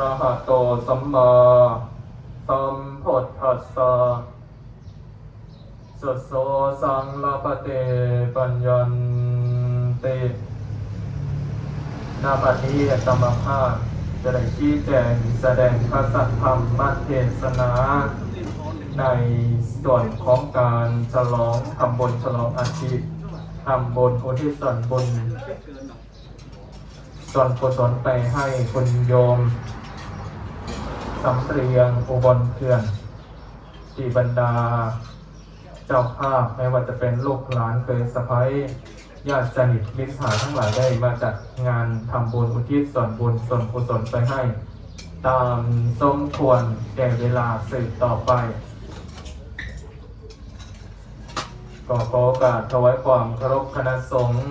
ระหะโตสัมมาสัมพุทธัสสะสุโสสังลปเตปัญญันตินาบัดนี้ธรรมภาพจะได้ชี้แจงแสดงพระสัทธรรมเทศนา ในส่วนของการฉลองทำบุญฉลองอาชีพทำบุญอุทิส่วนบุญส่วนกุศลไปให้คุณโยม สำเรียงอุบลเพื่อนที่บรรดา เจ้าภาพไม่ว่าจะเป็นลูกหลานเคยสะพ้ายญาติสนิทมิตรสหายทั้งหลายได้มาจัดงานทำบุญอุทิศส่วนบุญส่วนกุศลไปให้ ตามสมควรแก่เวลาสืบต่อไปก็ขอโอกาสถวายความเคารพคณะสงฆ์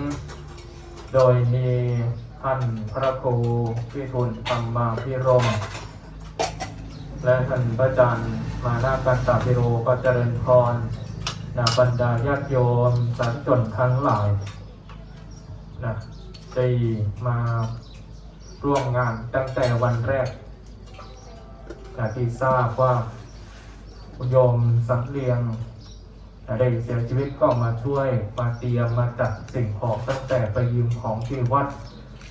โดยมีท่านพระครูพิทูลธรรมาพิรม และท่านพระอาจารย์มานาการตาพิโรก็เจริญพรนะบรรดาญาติโยมสาธุชนทั้งหลายนะได้มาร่วมงานตั้งแต่วันแรกนะที่ทราบว่าคุณโยมสำเรียงได้เสียชีวิตก็มาช่วยมาเตรียมมาจัดสิ่งของตั้งแต่ไปยืมของที่วัด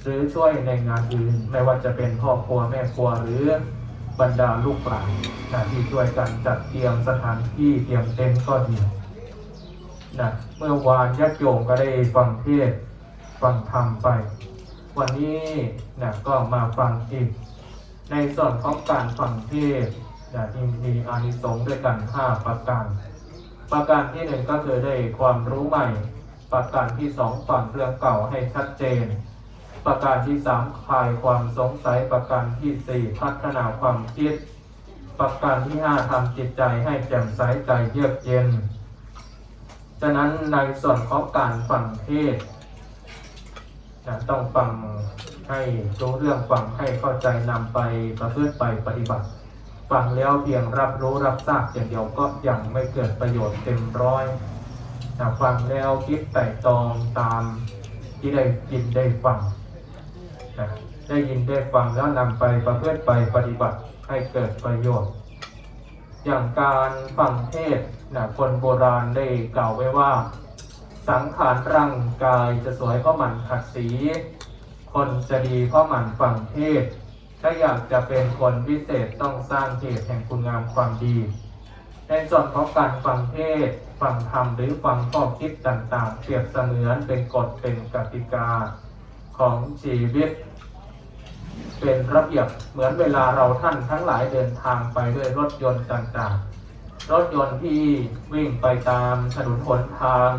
หรือช่วยในงานอื่น ไม่ว่าจะเป็นพ่อครัวแม่ครัวหรือ บรรดาลูกหลานนะที่ช่วยกันจัดเตรียมสถานที่เตรียมเต็นท์ก็ดีนะเมื่อวานญาติโยมก็ได้ฟังเทศฟังธรรมไป วันนี้นะก็มาฟังอีก ในส่วนของการฟังเทศนะที่มีอานิสงส์ด้วยกัน5ประการ ประการที่หนึ่งก็คือได้ความรู้ใหม่ ประการที่สองฟังเรื่องเก่าให้ชัดเจน ประการที่สามคลายความสงสัยประการที่สี่พัฒนาความคิด ประการที่ห้าทำจิตใจให้แจ่มใสใจเยือกเย็น ฉะนั้นในส่วนของการฟังเทศนะต้องฟังให้รู้เรื่องฟังให้เข้าใจนำไปประพฤติไปปฏิบัติ ฟังแล้วเพียงรับรู้รับทราบอย่างเดียวก็ยังไม่เกิดประโยชน์เต็มร้อยแต่ฟังแล้วคิดไต่ตองตามที่ได้ยินได้ฟัง ได้ยินได้ฟังแล้วนำไปประพฤติไปปฏิบัติให้เกิดประโยชน์ อย่างการฟังเทศนะคนโบราณได้กล่าวไว้ว่า สังขารร่างกายจะสวยเพราะหมันขัดสี คนจะดีเพราะหมันฟังเทศ ถ้าอยากจะเป็นคนพิเศษต้องสร้างเหตุแห่งคุณงามความดี ในส่วนของการฟังเทศฟังธรรมหรือฟังข้อคิดต่างๆ เปรียบเสมือนเป็นกฎเป็นกติกา ของชีวิต เป็นระเบียบเหมือนเวลาเราท่านทั้งหลายเดินทางไปด้วยรถยนต์ต่างๆ รถยนต์ที่วิ่งไปตามถนนหนทาง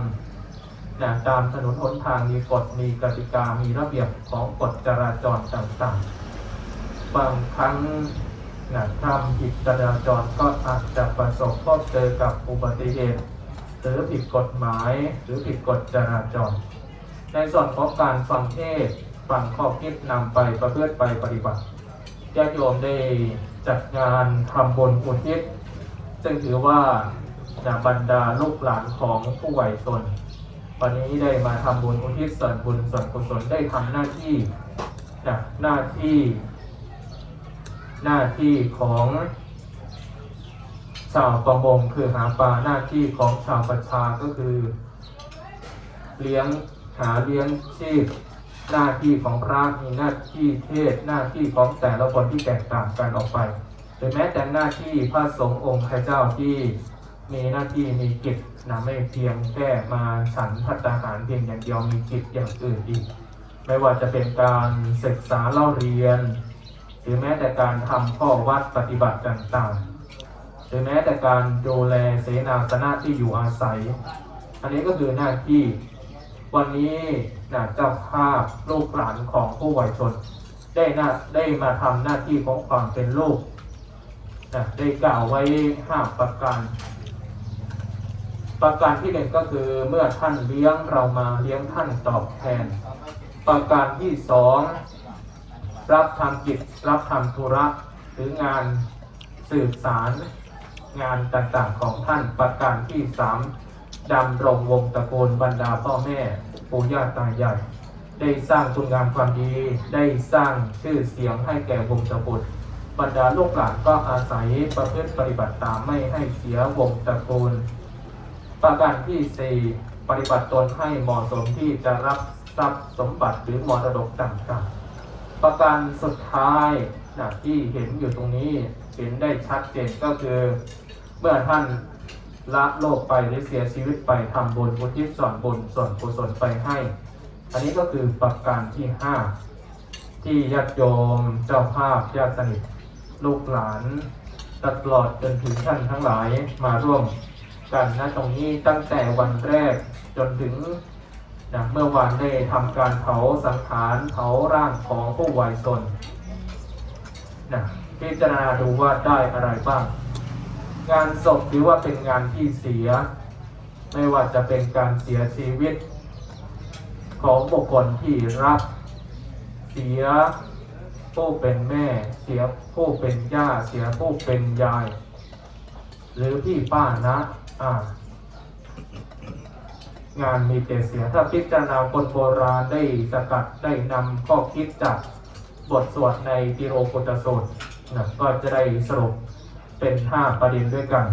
นะตามถนนหนทางมีกฎมีกติกามีระเบียบของกฎจราจรต่างๆ บางครั้งนะทำผิดจราจรก็อาจจะประสบพบเจอกับอุบัติเหตุ หรือผิดกฎหมายหรือผิดกฎจราจร ในส่วนของการฟังเทศฟังข้อคิดนำไปประพฤติไปปฏิบัติญาติโยมได้จัดงานทำบุญอุทิศซึ่งถือว่านะบรรดาลูกหลานของผู้ไหวชนวันนี้ได้มาทำบุญอุทิศส่วนบุญส่วนกุศลได้ทำหน้าที่หน้าที่หน้าที่ของชาวประมงคือหาปลาหน้าที่ของชาวประชาก็คือ เลี้ยง หาเลี้ยงชีพหน้าที่ของพระมีหน้าที่เทศหน้าที่ของแต่ละคนที่แตกต่างกันออกไปหรือแม้แต่หน้าที่พระสงฆ์องค์พระเจ้าที่มีหน้าที่มีกิจนะไม่เพียงแค่มาฉันพัตตาหารเพียงอย่างเดียวมีกิจอย่างอื่นอีก ไม่ว่าจะเป็นการศึกษาเล่าเรียน หรือแม้แต่การทำข้อวัดปฏิบัติต่างๆ หรือแม้แต่การดูแลเสนาสนะที่อยู่อาศัย อันนี้ก็คือหน้าที่ วันนี้นะเจ้าภาพลูกหลานของผู้ไหวชน ได้หน้าได้มาทำหน้าที่ของความเป็นลูกนะได้กล่าวไว้ห้าประการ ประการที่หนึ่งก็คือเมื่อท่านเลี้ยงเรามาเลี้ยงท่านตอบแทน ประการที่สองรับทำกิจรับทำธุระหรืองานสื่อสารงานต่างๆของท่านประการที่สาม ดำรงวงตระกูลบรรดาพ่อแม่ปู่ย่าตายายได้สร้างคุณงามความดี ได้สร้างชื่อเสียงให้แก่วงตระกูลบรรดาลูกหลานก็อาศัยประพฤติปฏิบัติตามไม่ให้เสียวงตระกูล ประการที่สี่ปฏิบัติตนให้เหมาะสมที่จะรับทรัพย์สมบัติหรือมรดกต่างๆ ประการสุดท้ายนะที่เห็นอยู่ตรงนี้เห็นได้ชัดเจนก็คือ เมื่อท่าน ละโลกไปหรือเสียชีวิตไปทำบุญอุทิศส่วนบุญส่วนกุศลไปให้ อันนี้ก็คือประการที่ห้าที่ญาติโยมเจ้าภาพญาติสนิทลูกหลานตลอดจนถึงท่านทั้งหลายมาร่วมกันนะตรงนี้ตั้งแต่วันแรกจนถึงนะเมื่อวานได้ทำการเผาสังขารเผาร่างของผู้วายชนนะพิจารณาดูว่าได้อะไรบ้าง งานศพถือว่าเป็นงานที่เสีย ไม่ว่าจะเป็นการเสียชีวิต ของบุคคลที่รัก เสียผู้เป็นแม่ เสียผู้เป็นย่า เสียผู้เป็นยาย หรือพี่ป้านะอ่างานมีแต่เสียถ้าพิจารณาคนโบราณได้สกัดได้นำข้อคิดจากบทสวดในติโรปุตตสูตรนะก็จะได้สรุป เป็นห้าประเด็นด้วยกัน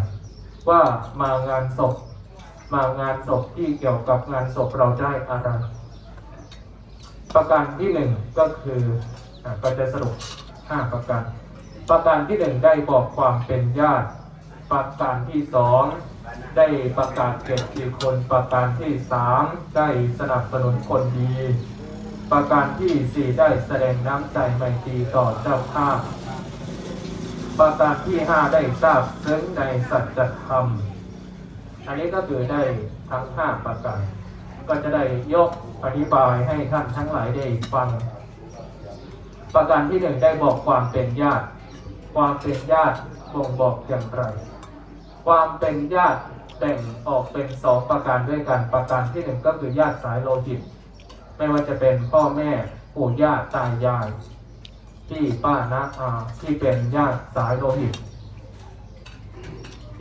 ว่ามางานศพ มางานศพที่เกี่ยวกับงานศพเราได้อะไร ประการที่หนึ่งก็คือก็จะสรุปห้าประการ ประการที่หนึ่งได้บอกความเป็นญาติ ประการที่สองได้ประกาศเกียรติคน ประการที่สามได้สนับสนุนคนดี ประการที่สี่ได้แสดงน้ำใจไมตรีต่อเจ้าภาพ ประการที่ห้าได้ทราบซึ้งในสัจธรรม อันนี้ก็คือได้ทั้งห้าประการ ก็จะได้ยกอธิบายให้ท่านทั้งหลายได้ฟัง ประการที่หนึ่งได้บอกความเป็นญาติ ความเป็นญาติบ่งบอกอย่างไร ความเป็นญาติแบ่งออกเป็นสองประการด้วยกัน ประการที่หนึ่งก็คือญาติสายโลหิต ไม่ว่าจะเป็นพ่อแม่ปู่ย่าตายาย พี่ป้าน้าอาที่เป็นญาติสายโลหิต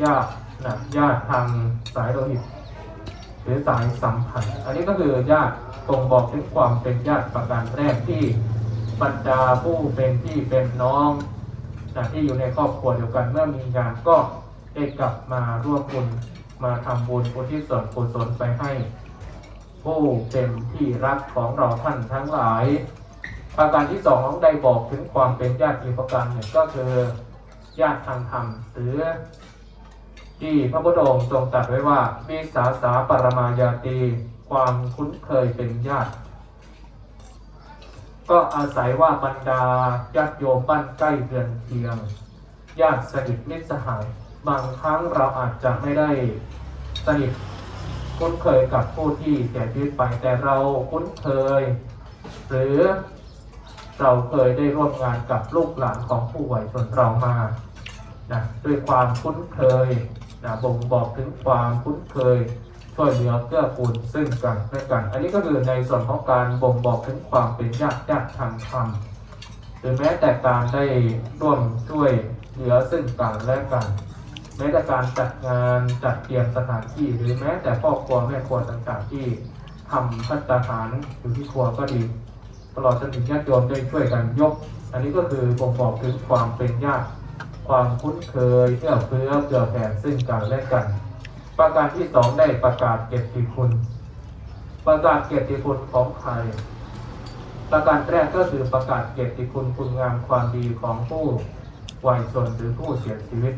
ญาตินะญาติทางสายโลหิตหรือสายสัมพันธ์ อันนี้ก็คือญาติบ่งบอกถึงความเป็นญาติประการแรกที่บรรดาผู้เป็นพี่เป็นน้องนะที่อยู่ในครอบครัวเดียวกันเมื่อมีงานก็ได้กลับมาร่วมบุญมาทำบุญอุทิศส่วนกุศลไปให้ผู้เป็นที่รักของเราท่านทั้งหลาย ประการที่สองได้บอกถึงความเป็นญาติอีกประการหนึ่งก็คือญาติทางธรรมหรือที่พระพุทธองค์ทรงตรัสไว้ว่าวิสาสาปรมายาตีความคุ้นเคยเป็นญาติ ก็อาศัยว่าบรรดาญาติโยมบ้านใกล้เรือนเคียง ญาติสนิทมิตรสหาย บางครั้งเราอาจจะไม่ได้สนิทคุ้นเคยกับผู้ที่เสียชีวิตไปแต่เราคุ้นเคย หรือ เราเคยได้ร่วมงานกับลูกหลานของผู้ไหวชนเรามานะด้วยความคุ้นเคยนะบ่งบอกถึงความคุ้นเคยช่วยเหลือเกื้อกูลซึ่งกันและกัน อันนี้ก็คือในส่วนของการบ่งบอกถึงความเป็นญาติญาติทางธรรมหรือแม้แต่การได้ร่วมช่วยเหลือซึ่งกันและกันแม้แต่การจัดงานจัดเตรียมสถานที่ หรือแม้แต่ครอบครัวแม่ครัวต่างๆที่ทำพัฒนาหารอยู่ที่ครัวก็ดี ตลอดจนถึงญาติโยมได้ช่วยกันยก อันนี้ก็คือบ่งบอกถึงความเป็นญาติ ความคุ้นเคยเอื้อเฟื้อเกื้อแผ่ซึ่งกันและกัน ประการที่สองได้ประกาศเกียรติคุณ ประกาศเกียรติคุณของใครประการแรกก็คือประกาศเกียรติคุณคุณงามความดีของผู้วัยชนหรือผู้เสียชีวิต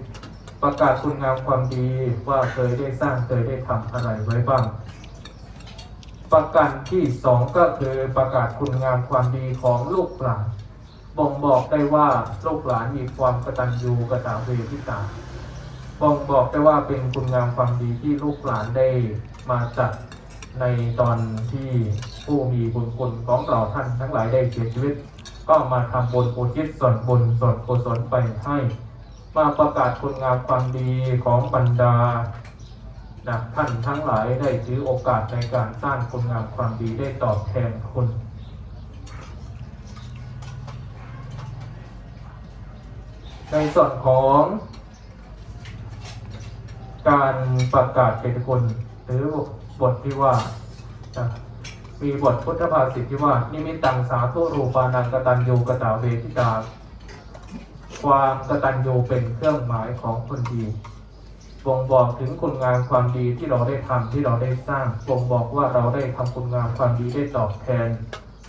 ประกาศคุณงามความดีว่าเคยได้สร้างเคยได้ทำอะไรไว้บ้าง ประการที่สองก็คือประกาศคุณงามความดีของลูกหลานบ่งบอกได้ว่าลูกหลานมีความกตัญญูกตเวทิตาบ่งบอกได้ว่าเป็นคุณงามความดีที่ลูกหลานได้มาจัดในตอนที่ผู้มีบุญคุณของเราท่านทั้งหลายได้เสียชีวิต ก็มาทำบุญอุทิศส่วนบุญส่วนกุศลไปให้ มาประกาศคุณงามความดีของบรรดา นะท่านทั้งหลายได้ถือโอกาสในการสร้างคุณงามความดีได้ตอบแทนคุณในส่วนของการประกาศเกียรติคุณหรือบทที่ว่า มีบทพุทธภาษิตที่ว่า นิมิตตังสาธุรูปานังกตัญญูกตาเวทิตา ความกตัญญูเป็นเครื่องหมายของคนดี บ่งบอกถึงคุณงามความดีที่เราได้ทำที่เราได้สร้างบ่งบอกว่าเราได้ทำคุณงามความดีได้ตอบแทน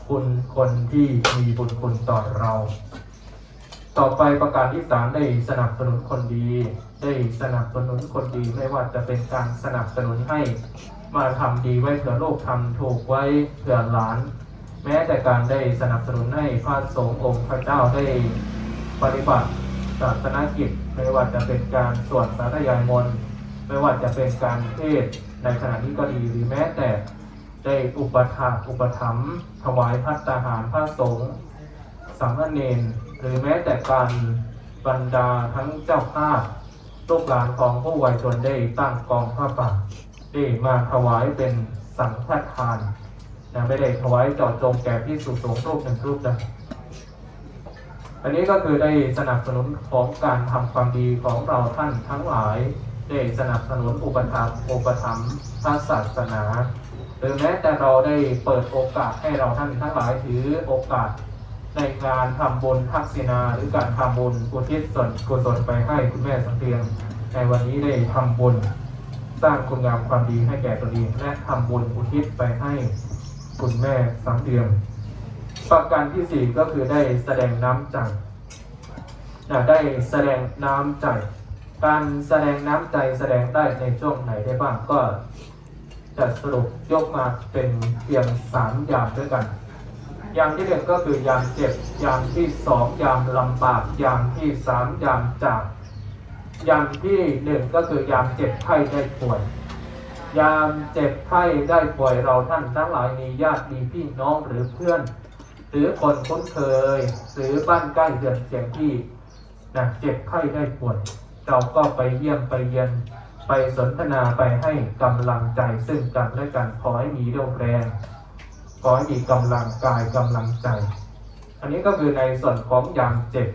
คุณคนที่มีบุญคุณต่อเรา ต่อไปประการที่สามได้สนับสนุนคนดี ได้สนับสนุนคนดีไม่ว่าจะเป็นการสนับสนุนให้มาทำดีไว้เผื่อโลกทำถูกไว้เผื่อหลาน แม้แต่การได้สนับสนุนให้พระสงฆ์องค์พระเจ้าได้ปฏิบัติ ศาสนกิจไม่ว่าจะเป็นการสวดสาธยายมนต์ไม่ว่าจะเป็นการเทศในขณะนี้ก็ดีหรือแม้แต่ได้อุปถาอุปถัมภ์ถวายพัตตาหารพระสงฆ์สามเณรหรือแม้แต่การบรรดาทั้งเจ้าภาพลูกหลานของผู้วัยชนได้ตั้งกองผ้าป่าได้มาถวายเป็นสังฆทานนะไม่ได้ถวายเจาะจงแก่ที่สุสงฆ์รูปหนึ่งรูปใด อันนี้ก็คือได้สนับสนุนของการทำความดีของเราท่านทั้งหลาย ได้สนับสนุนอุปถัมภ์อุปถัมภ์พระศาสนาหรือแม้แต่เราได้เปิดโอกาสให้เราท่านทั้งหลายถือโอกาสในการทำบุญทักษิณาหรือการทำบุญอุทิศส่วนกุศลไปให้คุณแม่สังเตียง ในวันนี้ได้ทำบุญสร้างคุณงามความดีให้แก่ตนเองและทำบุญอุทิศไปให้คุณแม่สามเดือน ประการที่สี่ก็คือได้แสดงน้ำใจนะได้แสดงน้ำใจ การแสดงน้ำใจแสดงได้ในช่วงไหนได้บ้างก็จะสรุปยกมาเป็นเพียงสามอย่างด้วยกันอย่างที่หนึ่งก็คือยามเจ็บยางที่สองยามลำบากยางที่สามยามจากยางที่หนึ่งก็คือยามเจ็บไข้ได้ป่วย ยามเจ็บไข้ได้ป่วยเราท่านทั้งหลายมีญาติมีพี่น้องหรือเพื่อน รือคนคุ้นเคย หรือบ้านใกล้เดือนเสียงที่นะเจ็บไข้ได้ป่วยเราก็ไปเยี่ยมไปเยียนไปสนทนาไปให้กำลังใจซึ่งกันและกันขอให้มีเรี่ยวแรงขอให้มีกำลังกายกำลังใจ อันนี้ก็คือในส่วนของยามเจ็บ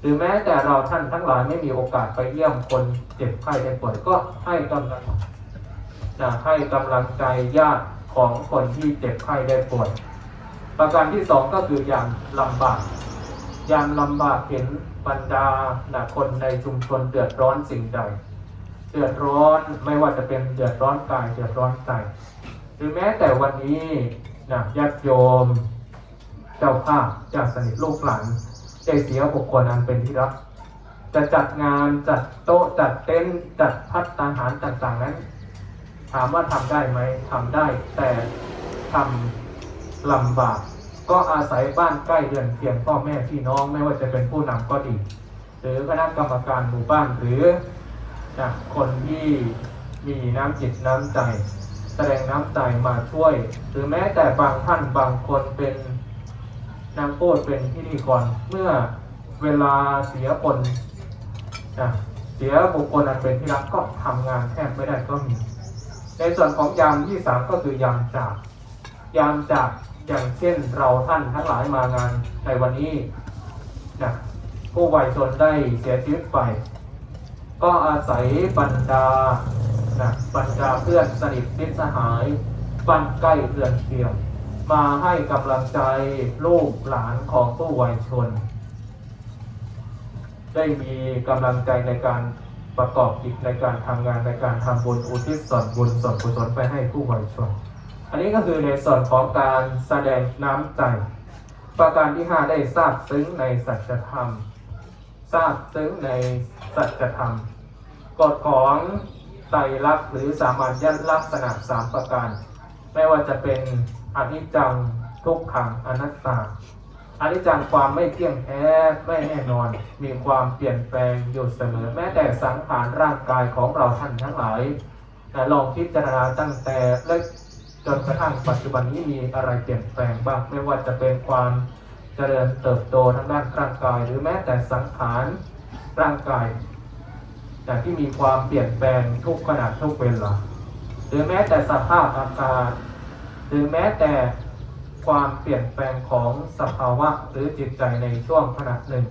หรือแม้แต่เราท่านทั้งหลายไม่มีโอกาสไปเยี่ยมคนเจ็บไข้ได้ป่วยก็ให้กำลังนะให้กำลังใจญาติของคนที่เจ็บไข้ได้ป่วย ประการที่สองก็คือยามลำบากยามลำบากเห็นบรรดานะคนในชุมชนเดือดร้อนสิ่งใด เดือดร้อนไม่ว่าจะเป็นเดือดร้อนกายเดือดร้อนใจหรือแม้แต่วันนี้นะญาติโยม เจ้าภาพญาติสนิทลูกหลานได้เสียบุคคลอันเป็นที่รักจะจัดงานจัดโต๊ะจัดเต็นท์จัดพัฒนาหารต่างๆนั้น ถามว่าทำได้ไหมทำได้ แต่ทำ ลำบาก ก็อาศัยบ้านใกล้เรือนเคียงพ่อแม่พี่น้องไม่ว่าจะเป็นผู้นำก็ดี หรือคณะกรรมการหมู่บ้านหรือนะคนที่มีน้ำจิตน้ำใจ แสดงน้ำใจมาช่วย หรือแม้แต่บางท่านบางคนเป็นนางโปดเป็นพิธีกรเมื่อเวลาเสียคนนะเสียบุคคลอันเป็นที่รักก็ทำงานแทบไม่ได้ก็มี ในส่วนของยามที่สามก็คือยามจาก ยามจาก อย่างเช่นเราท่านทั้งหลายมางานในวันนี้นะผู้วัยชนได้เสียชีวิตไป ก็อาศัยบรรดานะบรรดาเพื่อนสนิทมิตรสหายบ้านใกล้เรือนเคียงมาให้กำลังใจลูกหลานของผู้วัยชน ได้มีกำลังใจในการประกอบกิจในการทำงานในการทำบุญอุทิศส่วนบุญส่วนกุศลไปให้ผู้วัยชน อันนี้ก็คือในส่วนของการแสดงน้ำใจ ประการที่ 5 ได้ทราบซึ้งในสัจธรรม ทราบซึ้งในสัจธรรม กฎของไตรลักษณ์หรือสามัญญลักษณะสามประการ ไม่ว่าจะเป็นอนิจจังทุกขังอนัตตาอนิจจังความไม่เที่ยงแท้ไม่แน่นอน มีความเปลี่ยนแปลงอยู่เสมอ แม้แต่สังขารร่างกายของเราท่านทั้งหลายแต่ลองพิจารณาตั้งแต่เล็ก จนกระทั่งปัจจุบันนี้มีอะไรเปลี่ยนแปลงบ้างไม่ว่าจะเป็นความเจริญเติบโตทางด้านร่างกาย หรือแม้แต่สังขารร่างกายแต่ที่มีความเปลี่ยนแปลงทุกขณะทุกเวลาหรือแม้แต่สภาพอากาศหรือแม้แต่ความเปลี่ยนแปลงของสภาวะหรือจิตใจในช่วงขณะหนึ่ง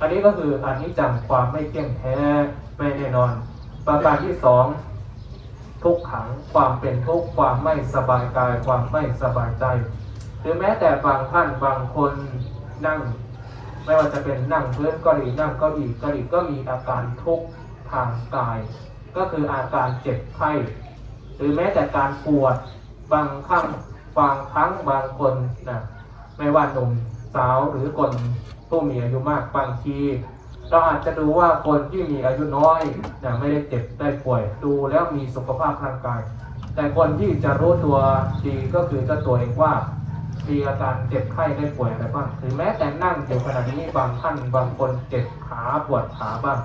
อันนี้ก็คืออันนี้จังความไม่เที่ยงแท้ไม่แน่นอน ประการที่สอง ทุกขังความเป็นทุกข์ความไม่สบายกายความไม่สบายใจ หรือแม้แต่บางท่านบางคนนั่ง ไม่ว่าจะเป็นนั่งเพื้นก็ดีนั่งก็อีก็ดีก็มีอาการทุกข์ทางกาย ก็คืออาการเจ็บไข้หรือแม้แต่การปวดบางครั้งบางครั้งบางคนนะไม่ว่าหนุ่มสาวหรือคนผู้มีอายุมากบางที เราอาจจะดูว่าคนที่มีอายุน้อยนะไม่ได้เจ็บได้ป่วย ดูแล้วมีสุขภาพร่างกาย แต่คนที่จะรู้ตัวดีก็คือเจ้าตัวเองว่ามีอาการเจ็บไข้ได้ป่วยอะไรบ้างหรือแม้แต่นั่งอยู่ขณะนี้บางท่านบางคนเจ็บขาปวดขาบ้าง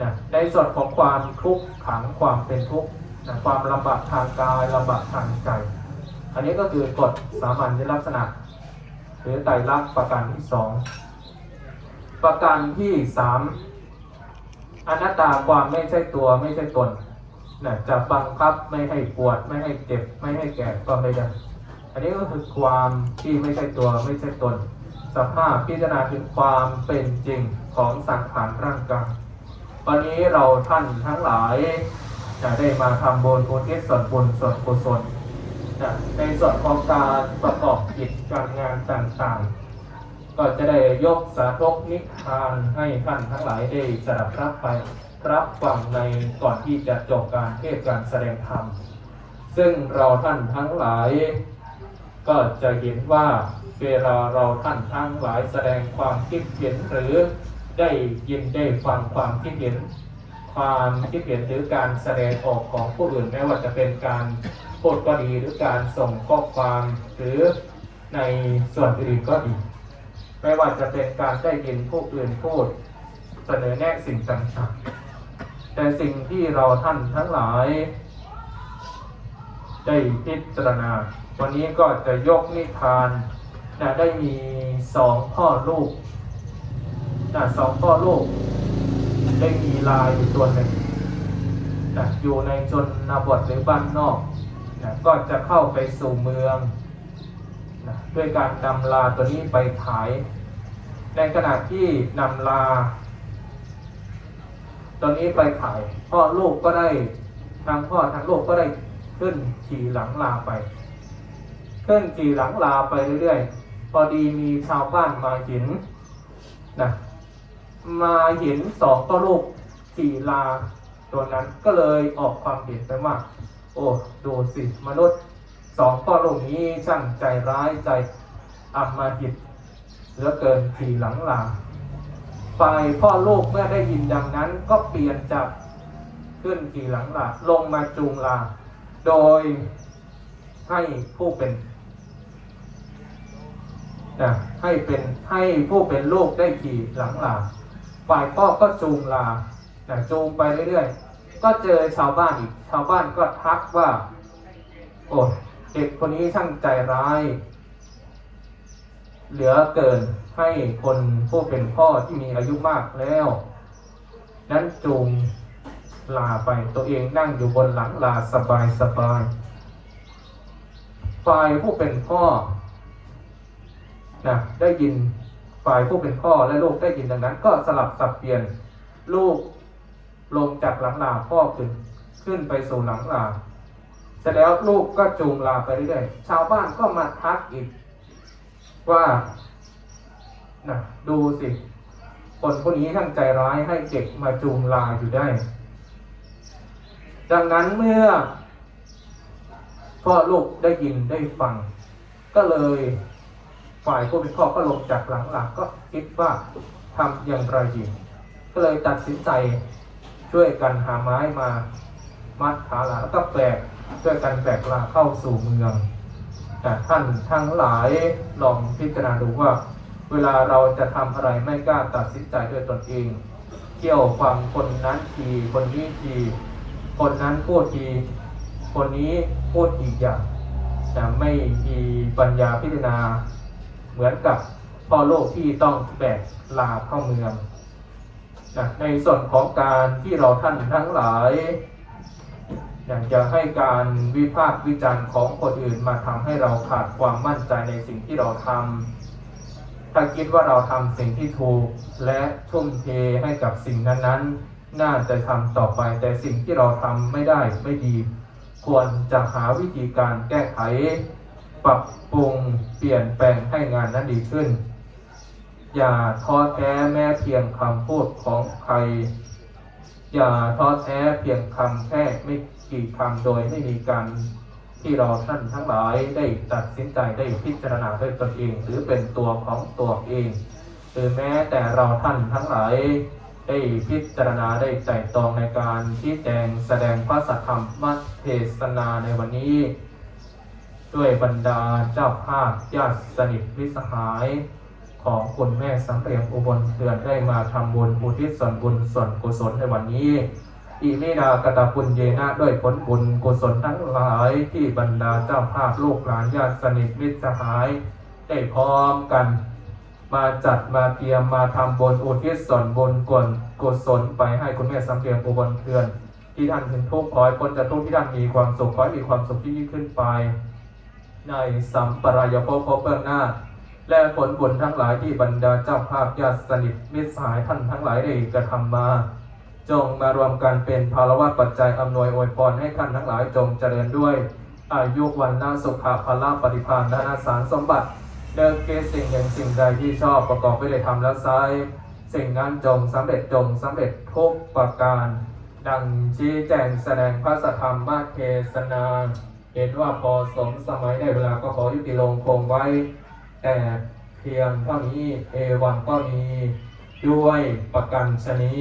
นะในส่วนของความทุกข์ขังความเป็นทุกข์นะความลำบากทางกายลำบากทางใจ อันนี้ก็คือกฎสามัญลักษณะ หรือไตรลักษณ์ประการที่สอง ประการที่สามอนัตตาความไม่ใช่ตัวไม่ใช่ตนนะจะบังคับไม่ให้ปวดไม่ให้เจ็บไม่ให้แก่ก็ไม่ได้อันนี้ก็คือความที่ไม่ใช่ตัวไม่ใช่ตน สภาพพิจารณาถึงความเป็นจริงของสังขารร่างกายวันนี้เราท่านทั้งหลายจะได้มาทำบุญอุทิศส่วนบุญส่วนกุศลนในส่วนของการประกอบกิจการงานต่างๆ ก็จะได้ยกสาธกนิทานให้ท่านทั้งหลายได้สดับรับไปรับฟังในก่อนที่จะจบการเทศการแสดงธรรม ซึ่งเราท่านทั้งหลาย ก็จะเห็นว่าเวลาเราท่านทั้งหลายแสดงความคิดเห็นหรือได้ยินได้ฟังความคิดเห็น ความคิดเห็นหรือการแสดงออกของผู้อื่นไม่ว่าจะเป็นการพูดก็ดีหรือการส่งข้อความหรือในส่วนอื่นก็ดี ไม่ว่าจะเป็นการได้ยินผู้อื่นพูด เสนอแนะสิ่งต่างๆ แต่สิ่งที่เราท่านทั้งหลาย ได้พิจารณา วันนี้ก็จะยกนิทานนะได้มีสองพ่อลูกนะสองพ่อลูก ได้มีลายอยู่ตัวหนึ่งนะอยู่ในชนบทหรือบ้านนอกนะก็จะเข้าไปสู่เมือง ด้วยการนำลาตัวนี้ไปขาย ในขณะที่นำลา ตัวนี้ไปขายพ่อลูกก็ได้ทั้งพ่อทั้งลูกก็ได้ขึ้นขี่หลังลาไปขึ้นขี่หลังลาไปเรื่อยๆพอดีมีชาวบ้านมาเห็นนะมาเห็นสองพ่อลูกขี่ลาตัวนั้นก็เลยออกความเห็นไปว่า โอ้ดูสิมนุษย์ สองพ่อลูกนี้ช่างใจร้ายใจอำมาหิตเหลือเกินขี่หลังลาฝ่ายพ่อลูกเมื่อได้ยินดังนั้นก็เปลี่ยนจากขึ้นขี่หลังลาลงมาจูงลา โดยให้ผู้เป็นนะให้เป็นให้ผู้เป็นลูกได้ขี่หลังลาฝ่ายพ่อก็จูงลานะจูงไปเรื่อยๆ ก็เจอชาวบ้านอีก ชาวบ้านก็ทักว่า โอ้ เด็กคนนี้ช่างใจร้าย เหลือเกินให้คนผู้เป็นพ่อที่มีอายุมากแล้ว นั้นจูงลาไปตัวเองนั่งอยู่บนหลังลาสบายสบายฝ่ายผู้เป็นพ่อนะได้ยินฝ่ายผู้เป็นพ่อและลูกได้ยินดังนั้น ก็สลับสับเปลี่ยนลูกลงจากหลังลาพ่อขึ้น ขึ้นไปสู่หลังลา เสร็จแล้วลูกก็จูงลาไปเรื่อยๆ ชาวบ้านก็มาทักอีก ว่านะดูสิ คนคนนี้ทั้งใจร้ายให้เด็กมาจูงลาอยู่ได้ ดังนั้นเมื่อพ่อลูกได้ยินได้ฟัง ก็เลยฝ่ายผู้เป็นพ่อก็ลงจากหลังหลังก็คิดว่าทำอย่างไรดีก็เลยตัดสินใจช่วยกันหาไม้มา มัดขาหลาแล้วก็แบก ช่วยกันแบกลาเข้าสู่เมืองแต่ท่านทั้งหลายลองพิจารณาดูว่า เวลาเราจะทำอะไรไม่กล้าตัดสินใจด้วยตนเองเกี่ยวฟังคนนั้นทีคนนี้ทีคนนั้นพูดทีคนนี้พูดอีกอย่างแต่ไม่มีปัญญาพิจารณาเหมือนกับพ่อโลกที่ต้องแบกลาเข้าเมืองนะในส่วนของการที่เราท่านทั้งหลาย อยากจะให้การวิพากษ์วิจารณ์ของคนอื่นมาทำให้เราขาดความมั่นใจในสิ่งที่เราทำถ้าคิดว่าเราทำสิ่งที่ถูก และทุ่มเทให้กับสิ่งนั้นๆ น่าจะทำต่อไป แต่สิ่งที่เราทำไม่ได้ไม่ดี ควรจะหาวิธีการแก้ไข ปรับปรุงเปลี่ยนแปลงให้งานนั้นดีขึ้น อย่าท้อแท้แม้เพียงคำพูดของใคร อย่าท้อแท้เพียงคำแค่ไม่ กี่คำโดยไม่มีการที่เราท่านทั้งหลายได้ตัดสินใจได้พิจารณาด้วยตนเอง หรือเป็นตัวของตัวเองหรือแม้แต่เราท่านทั้งหลายได้พิจารณาได้ใจตรองในการที่แจงแสดงพระสัทธรรมเทศนาในวันนี้ ด้วยบรรดาเจ้าภาพญาติสนิทวิสหายของคุณแม่สำเร็จอุบลเทือนได้มาทำบุญอุทิศส่วนบุญส่วนกุศลในวันนี้ อีเมดากตาปุญเยนะด้วยผลบุญกุศลทั้งหลายที่บรรดาเจ้าภาพลูกหลานญาติสนิทมิตรสหาย ได้พร้อมกัน มาจัดมาเตรียมมาทำบุญอุทิศส่วนบุญกวนกุศลไปให้คุณแม่สำเร็จอุบลเทือน ที่ท่านถึงทุกข์ขอให้พ้นจากทุกข์ที่ท่านมีความสุขขอให้มีความสุขที่ยิ่งขึ้นไป ในสัมปรายภพภพเบื้องหน้าและผลบุญทั้งหลายที่บรรดาเจ้าภาพญาติสนิทมิตรสหายท่านทั้งหลายได้กระทำมา จงมารวมกันเป็นภารวะปัจจัยอำนวยอวยพรให้ท่านทั้งหลายจงเจริญด้วย อายุวันนาสุขะพละปฏิภาณนานาสารสมบัติ เดินเกสิ่งอย่างสิ่งใดที่ชอบประกอบไปด้วยธรรมและไซสิ่งนั้นจงสำเร็จจงสำเร็จทุกประการ ดังชี้แจงแสดงพระสธรรมมาเทศนา เห็นว่าพอสมสมัยได้เวลาก็ขอยุติลงคงไว้ แต่เพียงเท่านี้เอวังก็มีด้วยประกันชนี